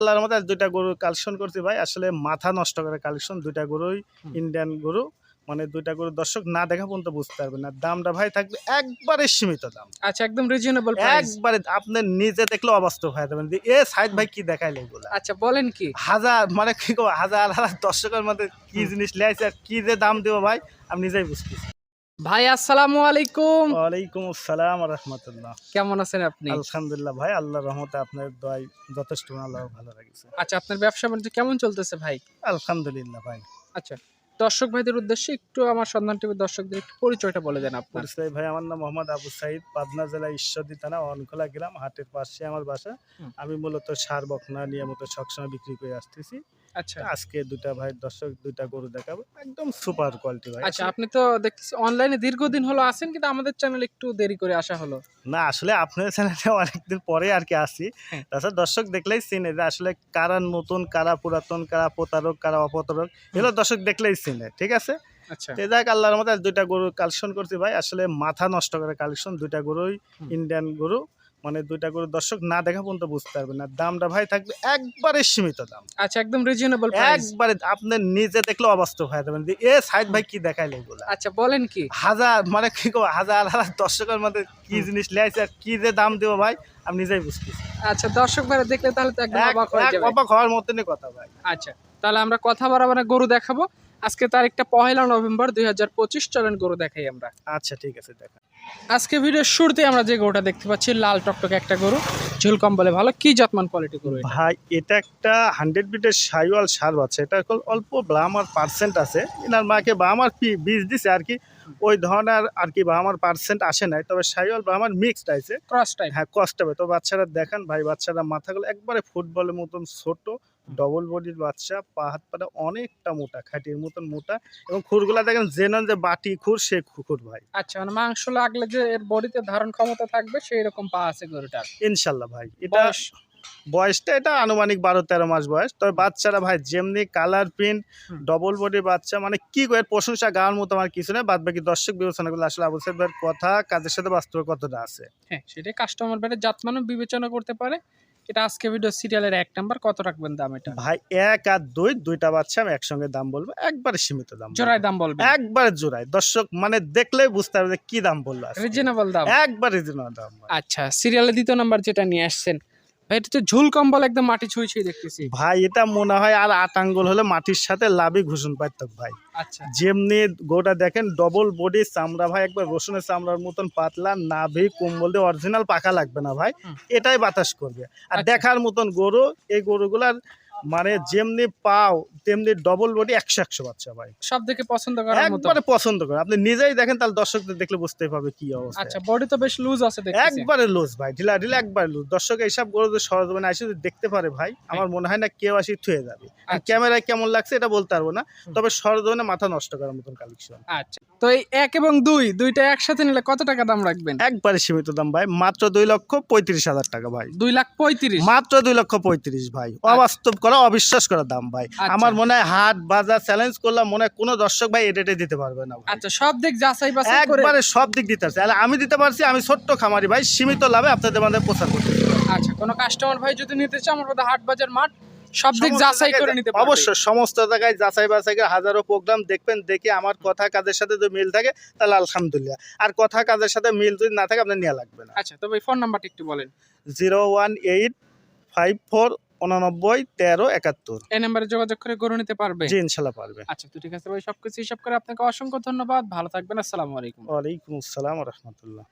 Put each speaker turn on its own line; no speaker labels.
আল্লাহর মধ্যে দুইটা গরু কালেকশন করছি ভাই। আসলে মাথা নষ্ট করে কালেকশন দুইটা গরুই ইন্ডিয়ান গরু। মানে দুইটা গরু দর্শক না দেখা পর্যন্ত বুঝতে পারবে না। দামটা ভাই থাকবে একবারে সীমিত দাম।
আচ্ছা একদম রিজনেবল
একবারে আপনি নিজে দেখলে অবাস্তব হয়ে যাবেন যে এ সাইদ ভাই কি দেখাইলে এগুলা?
আচ্ছা বলেন কি?
হাজার মানে কি হাজার হাজার দর্শকের মধ্যে কি জিনিস লেয়াইছে আর কি যে দাম দেবো ভাই আমি নিজেই বুঝতেছি।
ভাই আসসালামু আলাইকুম।
ওয়ালাইকুম আসসালাম রহমতুল্লাহ।
কেমন আছেন আপনি?
আলহামদুলিল্লাহ ভাই আল্লাহ রহমতে আপনার দয় যথেষ্ট আল্লাহ ভালো লাগছে
আচ্ছা আপনার ব্যবসা বাণিজ্য কেমন চলতেছে ভাই?
আলহামদুলিল্লাহ ভাই।
আচ্ছা দর্শক ভাইদের উদ্দেশ্যে একটু আমার সন্ধান টিভির দর্শকদের একটু পরিচয়টা বলে দেন আপনার।
পরিচয় ভাই আমার নাম মোহাম্মদ আবু সাইদ পাবনা জেলা ঈশ্বরদী থানা অনখোলা গ্রাম হাটের পাশে আমার বাসা। আমি মূলত সার বকনা নিয়মিত সবসময় বিক্রি করে আসতেছি।
আচ্ছা।
আজকে দুটা ভাই দর্শক দুইটা গরু দেখাবো। একদম সুপার কোয়ালিটি ভাই।
আচ্ছা আপনি তো দেখতেছি অনলাইনে দীর্ঘদিন হলো আছেন কিন্তু আমাদের চ্যানেল একটু দেরি করে আসা হলো।
না আসলে আপনার চ্যানেলে অনেকদিন পরে আর কি আসি।
হ্যাঁ।
তাছাড়া দর্শক দেখলেই চিনে যে আসলে কারা নতুন কারা পুরাতন কারা প্রতারক কারা অপতারক এগুলো দর্শক দেখলেই চিনে ঠিক আছে?
আচ্ছা।
যাক আল্লাহর মধ্যে দুইটা গরু কালেকশন করছি ভাই। আসলে মাথা নষ্ট করে কালেকশন দুইটা গরুই ইন্ডিয়ান গরু। মানে দুইটা গরু দর্শক না দেখা পর্যন্ত বুঝতে পারবে না। দামটা ভাই থাকবে একবারে সীমিত দাম।
আচ্ছা একদম রিজনেবল
একবারে আপনি নিজে দেখলে অবাস্তব হয়ে যাবেন যে এ সাইদ ভাই কি দেখাইলে এগুলা?
আচ্ছা বলেন কি?
হাজার মানে কি কব হাজার হাজার দর্শকের মধ্যে কি জিনিস লেয়াইছে আর কি যে দাম দেবো ভাই আমি নিজেই বুঝতেছি।
আচ্ছা দর্শক ভাই দেখলে তাহলে তো একদম অবাক হয়ে যাবে
অবাক হওয়ার মতনই কথা ভাই।
আচ্ছা তাহলে আমরা কথা বাড়াবো না গরু দেখাবো। আজকে তারিখটা পহেলা নভেম্বর দুই হাজার পঁচিশ চলেন গরু দেখাই আমরা।
আচ্ছা ঠিক আছে দেখা।
আজকে ভিডিওর শুরুতে আমরা যে গরুটা দেখতে পাচ্ছি লাল টকটকে একটা গরু ঝুল কম বলে ভালো কি যত্মান কোয়ালিটি গরু
ভাই এটা একটা হান্ড্রেড বিটের সাইওয়াল সার আছে এটা অল্প ব্রাহ্মার পার্সেন্ট আছে এনার মাকে ব্রাহ্মার বীজ দিছে আর কি ওই ধরনের আর কি ব্রাহ্মার পার্সেন্ট আসে নাই তবে সাইওয়াল ব্রাহ্মার মিক্সড আছে।
ক্রস টাইপ
হ্যাঁ কষ্ট হবে তো বাচ্চারা দেখেন ভাই বাচ্চারা মাথাগুলো একবারে ফুটবলের মতন ছোট ডবল বডির বাচ্চা পা হাত পাটা অনেকটা মোটা খাটির মতন মোটা এবং খুরগুলা দেখেন জেনন যে বাটি খুর সে খুর ভাই।
আচ্ছা মানে মাংস লাগলে যে এর বডিতে ধারণ ক্ষমতা থাকবে সেই রকম পা আছে গরুটার।
ইনশাল্লাহ ভাই এটা বয়সটা এটা আনুমানিক বারো তেরো মাস বয়স। তবে বাচ্চারা ভাই যেমনি কালার প্রিন্ট ডবল বডির বাচ্চা মানে কি করে প্রশংসা গাওয়ার মতো আমার কিছু নেই। বাদ বাকি দর্শক বিবেচনা করলে আসলে আবু সাহেব ভাইয়ের কথা কাজের সাথে বাস্তবে কতটা আছে।
হ্যাঁ সেটাই কাস্টমার বেড়ে জাতমানও বিবেচনা করতে পারে। এটা আজকে ভিডিও সিরিয়ালের এক নাম্বার কত রাখবেন দাম এটা?
ভাই এক আর দুই দুইটা বাচ্চা আমি একসঙ্গে দাম বলব একবারে সীমিত দাম।
জোড়ায় দাম বলব
একবারে জোড়ায়। দর্শক মানে দেখলেই বুঝতে পারবে যে কি দাম বলল।
রিজনেবল দাম?
একবার রিজনেবল দাম
আচ্ছা সিরিয়ালের দ্বিতীয় নাম্বার যেটা নিয়ে আসছেন এটা তো ঝুল কম্বল একদম মাটি ছুঁই ছুঁই দেখতেছি।
ভাই এটা মনে হয় আর আট আঙ্গুল হলে মাটির সাথে লাভই ভাই।
আচ্ছা।
যেমনি গোটা দেখেন ডবল বডি চামড়া ভাই একবার রসুনের চামড়ার মতন পাতলা নাভি কম্বল দিয়ে অরিজিনাল পাকা লাগবে না ভাই। এটাই বাতাস করবে। আর
আচ্ছা।
দেখার মতন গরু এই গরুগুলার মানে যেমনি পাও তেমনি ডবল বডি একশো একশো বাচ্চা ভাই।
সব দেখে পছন্দ করার মতো।
একবারে পছন্দ করে। আপনি নিজেই দেখেন তাহলে দর্শকদের দেখলে বুঝতেই পারবে কি অবস্থা।
আচ্ছা বডি তো বেশ লুজ আছে দেখতেছি।
একবারে লুজ ভাই ঢিলা ঢিলা একবারে লুজ দর্শক এইসব গরু যদি সরজমিনে আসে যদি দেখতে পারে ভাই আমার মনে হয় না কেউ আসি থুয়ে যাবে।
আচ্ছা।
ক্যামেরায় কেমন লাগছে এটা বলতে পারব না। তবে সরজমিনে মাথা নষ্ট করার মতন কালেকশন
আচ্ছা তো এই এক এবং দুই দুইটা একসাথে নিলে কত টাকা দাম রাখবেন?
একবারে সীমিত দাম ভাই মাত্র দুই লক্ষ পঁয়ত্রিশ হাজার টাকা ভাই।
দুই লাখ পঁয়ত্রিশ।
মাত্র দুই লক্ষ পঁয়ত্রিশ ভাই অবাস্তব করা অবিশ্বাস করা দাম ভাই।
আচ্ছা।
আমার মনে হয় হাট বাজার চ্যালেঞ্জ করলাম মনে হয় কোনো দর্শক ভাই এটা দিতে পারবে না
আচ্ছা সব দিক যাচাই বাছাই করে
একবারে সব দিক দিতে পারছে। আর আমি দিতে পারছি আমি ছোট্ট খামারি ভাই সীমিত লাভে আপনাদের মধ্যে প্রচার করতে
আচ্ছা কোনো কাস্টমার ভাই যদি নিতে চায় আমার কথা হাট বাজার মাঠ সব দিক যাচাই করে নিতে পারবে।
অবশ্যই সমস্ত জায়গায় যাচাই বাছাই করে হাজারো প্রোগ্রাম দেখবেন দেখে আমার কথা কাজের সাথে যদি মিল থাকে তাহলে আলহামদুলিল্লাহ। আর কথা কাজের সাথে মিল যদি না থাকে আপনার নেওয়া লাগবে না।
আচ্ছা তবে ফোন নাম্বারটা একটু বলেন।
Zero one eight five four উননব্বই তেরো একাত্তর।
এই নাম্বারে যোগাযোগ করে গড়ে নিতে পারবে?
জি ইনশাল্লাহ পারবে।
আচ্ছা তো ঠিক আছে ভাই সবকিছু হিসাব করে আপনাকে অসংখ্য ধন্যবাদ। ভালো থাকবেন আসসালামু আলাইকুম।
ওয়ালাইকুম আসসালাম রহমতুল্লাহ।